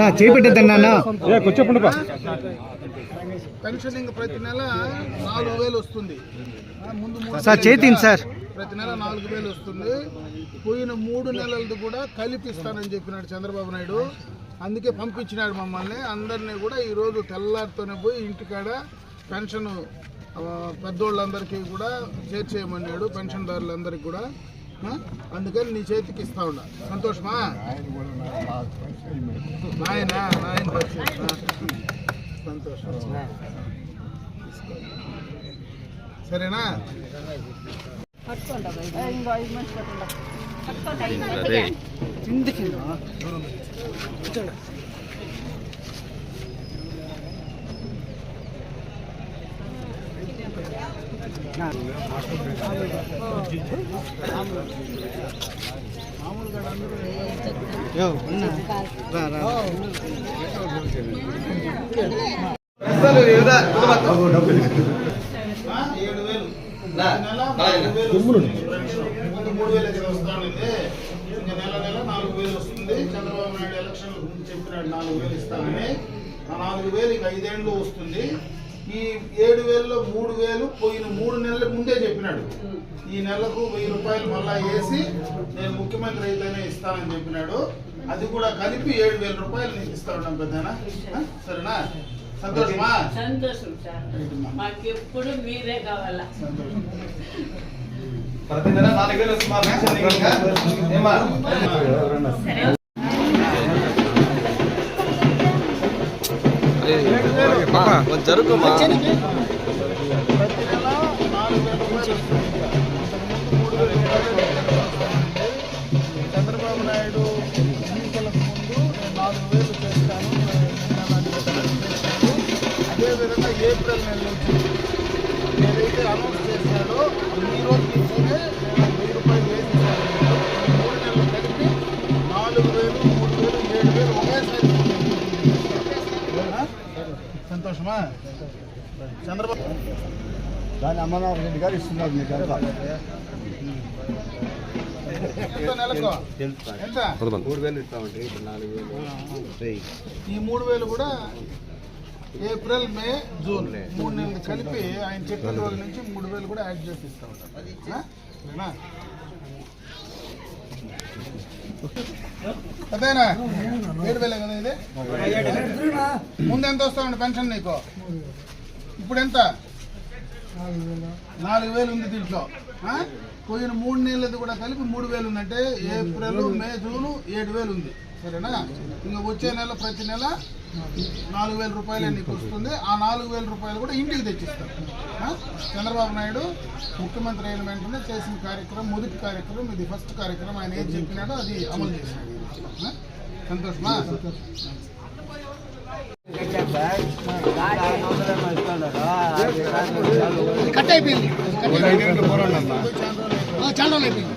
నా చేపెట్టద్దన్నా పెన్షనింగ్ ప్రతి నెల నాలుగు వేలు వస్తుంది. ముందు సార్ చేతింది సార్. ప్రతి నెల నాలుగు వేలు వస్తుంది. పోయిన మూడు నెలలది కూడా కలిపిస్తానని చెప్పినాడు చంద్రబాబు నాయుడు. అందుకే పంపించినాడు మమ్మల్ని. అందరినీ కూడా ఈరోజు తెల్లారితోనే పోయి ఇంటికాడ పెన్షన్ పెద్దోళ్ళందరికీ కూడా చేర్చేయమన్నాడు పెన్షన్దారులందరికీ కూడా. అందుకని నీ చేతికి ఇస్తా ఉన్నా. సంతోషమా? నాయన నాయన. సంతోషం. సరేనా? ఏడు వేలు నాలుగు వేలు వస్తుంది. మూడు ఇంకా నెల నెల నాలుగు వేలు వస్తుంది చంద్రబాబు నాయుడు ఎలక్షన్ చెప్పినాడు నాలుగు వేలు ఇస్తానని ఆ నాలుగు వేలు ఇంకా ఐదేళ్ళు వస్తుంది ఈ ఏడు వేలలో మూడు వేలు పోయిన మూడు నెలల ముందే చెప్పినాడు. ఈ నెలకు వెయ్యి రూపాయలు మళ్ళా వేసి నేను ముఖ్యమంత్రి అయితేనే ఇస్తానని చెప్పినాడు. అది కూడా కలిపి ఏడు వేల రూపాయలు నీకు ఇస్తా ఉన్నాం పెద్దనా? సరేనా? సంతోషమా? సంతోషం సార్. మాకెప్పుడు మీరే కావాలా? సంతోషం ప్రతి నెల నాలుగు వస్తుంది. చంద్రబాబు నాయుడు ఎన్నికలకు ముందు నేను నాలుగు వేలు చేస్తాను అదేవిధంగా ఏప్రిల్ నెల నుంచి ఏదైతే అనౌన్స్ చేశాడో ఈ రోజు నేను వెయ్యి రూపాయలు వేసేసాను మూడు నెలలు కలిపి నాలుగు వేలు మూడు వేలు ఏడు వేలు ఒకేసారి సంతోషమా? చంద్రబాబు దాని అమర్నాథ్ రెడ్డి గారు ఇస్తున్నారు మీకు మూడు వేలు ఇస్తామంటే ఇప్పుడు నాలుగు వేలు. ఈ మూడు వేలు కూడా ఏప్రిల్ మే జూన్ మూడు నెలలు కలిపి ఆయన చెప్పిన రోజు నుంచి మూడు వేలు కూడా యాడ్ చేసి ఇస్తా? సరేనా? అదేనా ఏడు వేలే కదా ఇది? ముందు ఎంత వస్తామండి పెన్షన్ నీకు? ఇప్పుడు ఎంత నాలుగు వేలు ఉంది దీంట్లో. పోయిన మూడు నెలలది కూడా కలిపి మూడు వేలు ఉందంటే ఏప్రిల్ మే జూన్ ఏడు వేలు ఉంది. సరేనా? ఇంకా వచ్చే నెల ప్రతి నెల నాలుగు వేల రూపాయలు నీకు వస్తుంది. ఆ నాలుగు వేల రూపాయలు కూడా ఇంటికి తెచ్చిస్తారు? చంద్రబాబు నాయుడు ముఖ్యమంత్రి అయిన వెంటనే చేసిన కార్యక్రమం మొదటి కార్యక్రమం ఇది. ఫస్ట్ కార్యక్రమం ఆయన ఏం చెప్పినాడో అది అమలు చేసినాడు? సంతోషమా? కట్ అయిపోయింది. చాలా రోజులు అయిపోయింది.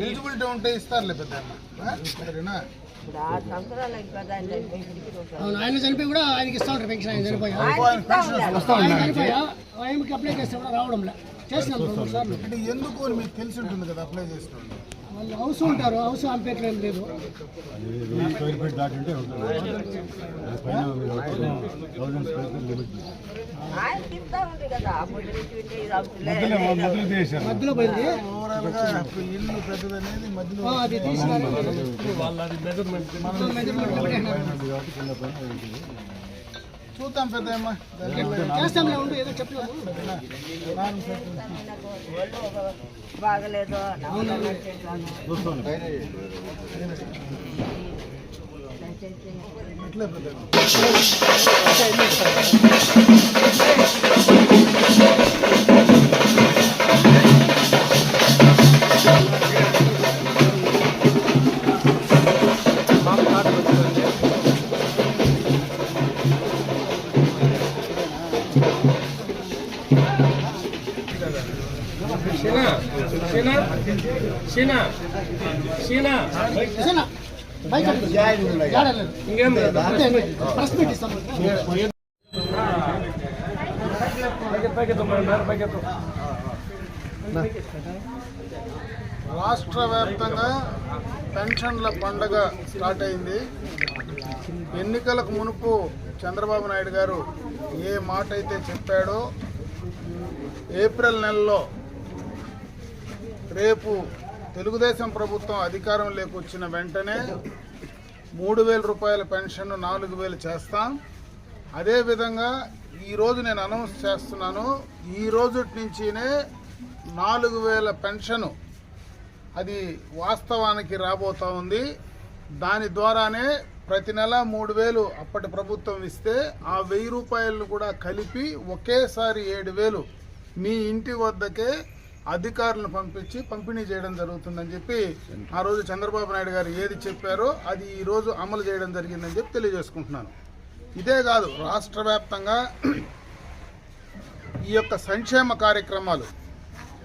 ఎలిజిబిలిటీ ఉంటే ఇస్తారులే పెద్ద ఆయన చనిపోయి కూడా ఆయనకి ఇస్తా ఉంటారు పెన్షన్ ఆయన చనిపోయా. చనిపోయా ఆయనకి అప్లై చేస్తే కూడా రావడం లే చేసినాం సార్లు. అంటే ఎందుకు అని మీకు తెలిసి ఉంటుంది కదా అప్లై చేసుకోండి వాళ్ళు హౌస్ ఉంటారు హౌస్ ఏం లేదు. పెద్దదనేది మధ్యలో ఆ, అది తీసినారు. చూద్దాం చెప్పినాము బాగలేదు ఎట్లే పెద్దమ్మ ప్రెస్ మీట్ ఇస్తాం రాష్ట్ర వ్యాప్తంగా పెన్షన్ల పండగ స్టార్ట్ అయింది. ఎన్నికలకు మునుపు చంద్రబాబు నాయుడు గారు ఏ మాట అయితే చెప్పాడో ఏప్రిల్ నెలలో రేపు తెలుగుదేశం ప్రభుత్వం అధికారం వచ్చిన వెంటనే మూడు వేల రూపాయల పెన్షన్ నాలుగు వేలు చేస్తాం. అదేవిధంగా ఈరోజు నేను అనౌన్స్ చేస్తున్నాను ఈ రోజు నుంచినే నాలుగు వేల పెన్షను అది వాస్తవానికి రాబోతా ఉంది. దాని ద్వారానే ప్రతి నెల మూడు వేలు అప్పటి ప్రభుత్వం ఇస్తే ఆ వెయ్యి రూపాయలను కూడా కలిపి ఒకేసారి ఏడు వేలు మీ ఇంటి వద్దకే అధికారులను పంపించి పంపిణీ చేయడం జరుగుతుందని చెప్పి ఆ రోజు చంద్రబాబు నాయుడు గారు ఏది చెప్పారో అది ఈరోజు అమలు చేయడం జరిగిందని చెప్పి తెలియజేసుకుంటున్నాను. ఇదే కాదు రాష్ట్ర వ్యాప్తంగా ఈ యొక్క సంక్షేమ కార్యక్రమాలు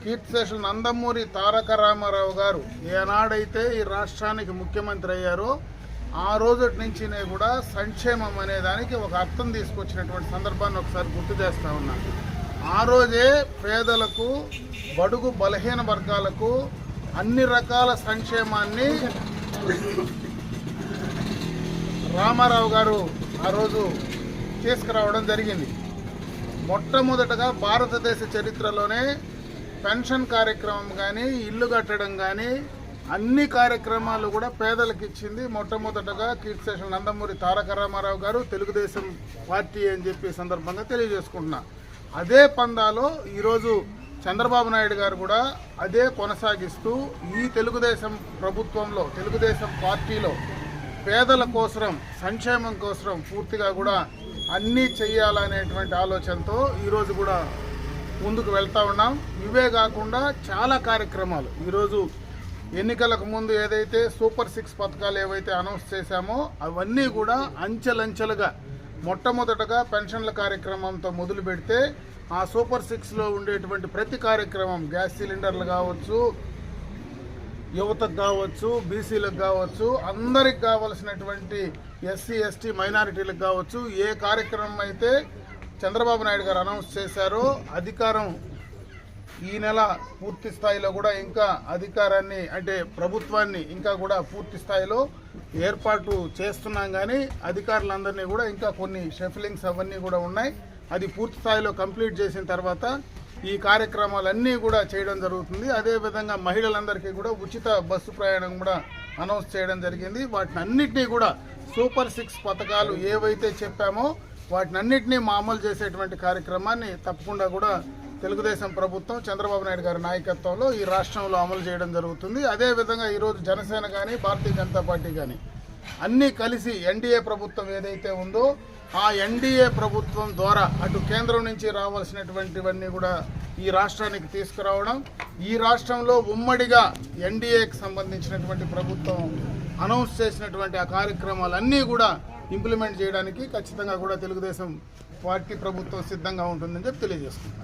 కీర్తిశేషులు నందమూరి తారక రామారావు గారు ఏనాడైతే ఈ రాష్ట్రానికి ముఖ్యమంత్రి అయ్యారో ఆ రోజు నుంచినే కూడా సంక్షేమం అనే దానికి ఒక అర్థం తీసుకొచ్చినటువంటి సందర్భాన్ని ఒకసారి గుర్తు చేస్తా ఉన్నాను ఆ రోజే పేదలకు బడుగు బలహీన వర్గాలకు అన్ని రకాల సంక్షేమాన్ని రామారావు గారు ఆ రోజు తీసుకురావడం జరిగింది. మొట్టమొదటగా భారతదేశ చరిత్రలోనే పెన్షన్ కార్యక్రమం కానీ ఇల్లు కట్టడం కానీ అన్ని కార్యక్రమాలు కూడా పేదలకు ఇచ్చింది. మొట్టమొదటగా కీర్తిశేషులు నందమూరి తారక రామారావు గారు తెలుగుదేశం పార్టీ అని చెప్పి సందర్భంగా తెలియజేసుకుంటున్నా. అదే పందాలో ఈరోజు చంద్రబాబు నాయుడు గారు కూడా అదే కొనసాగిస్తూ ఈ తెలుగుదేశం ప్రభుత్వంలో తెలుగుదేశం పార్టీలో పేదల కోసం సంక్షేమం కోసం పూర్తిగా కూడా అన్నీ చెయ్యాలనేటువంటి ఆలోచనతో ఈరోజు కూడా ముందుకు వెళ్తా ఉన్నాం. ఇవే కాకుండా చాలా కార్యక్రమాలు. ఈరోజు ఎన్నికలకు ముందు ఏదైతే సూపర్ సిక్స్ పథకాలు ఏవైతే అనౌన్స్ చేశామో అవన్నీ కూడా అంచెలంచెలుగా మొట్టమొదటగా పెన్షన్ల కార్యక్రమంతో మొదలు పెడితే ఆ సూపర్ సిక్స్లో ఉండేటువంటి ప్రతి కార్యక్రమం గ్యాస్ సిలిండర్లు కావచ్చు యువతకు కావచ్చు బీసీలకు కావచ్చు అందరికి కావలసినటువంటి ఎస్సీ ఎస్టీ మైనారిటీలకు కావచ్చు ఏ కార్యక్రమం అయితే చంద్రబాబు నాయుడు గారు అనౌన్స్ చేశారో అధికారం ఈ నెల పూర్తి స్థాయిలో కూడా ఇంకా అధికారాన్ని అంటే ప్రభుత్వాన్ని ఇంకా కూడా పూర్తి స్థాయిలో ఏర్పాటు చేస్తున్నాం కానీ అధికారులందరినీ కూడా ఇంకా కొన్ని షెఫిలింగ్స్ అవన్నీ కూడా ఉన్నాయి. అది పూర్తి స్థాయిలో కంప్లీట్ చేసిన తర్వాత ఈ కార్యక్రమాలన్నీ కూడా చేయడం జరుగుతుంది. అదేవిధంగా మహిళలందరికీ కూడా ఉచిత బస్సు ప్రయాణం కూడా అనౌన్స్ చేయడం జరిగింది. వాటిని అన్నిటినీ కూడా సూపర్ సిక్స్ పథకాలు ఏవైతే చెప్పామో వాటిని అన్నిటినీ మా అమలు చేసేటువంటి కార్యక్రమాన్ని తప్పకుండా కూడా తెలుగుదేశం ప్రభుత్వం చంద్రబాబు నాయుడు గారి నాయకత్వంలో ఈ రాష్ట్రంలో అమలు చేయడం జరుగుతుంది. అదేవిధంగా ఈరోజు జనసేన కానీ భారతీయ జనతా పార్టీ కానీ అన్నీ కలిసి ఎన్డీఏ ప్రభుత్వం ఏదైతే ఉందో ఆ ఎన్డీఏ ప్రభుత్వం ద్వారా అటు కేంద్రం నుంచి రావాల్సినటువంటివన్నీ కూడా ఈ రాష్ట్రానికి తీసుకురావడం ఈ రాష్ట్రంలో ఉమ్మడిగా ఎన్డీఏకి సంబంధించినటువంటి ప్రభుత్వం అనౌన్స్ చేసినటువంటి ఆ కార్యక్రమాలన్నీ కూడా ఇంప్లిమెంట్ చేయడానికి ఖచ్చితంగా కూడా తెలుగుదేశం పార్టీ ప్రభుత్వం సిద్ధంగా ఉంటుందని చెప్పి తెలియజేస్తున్నాను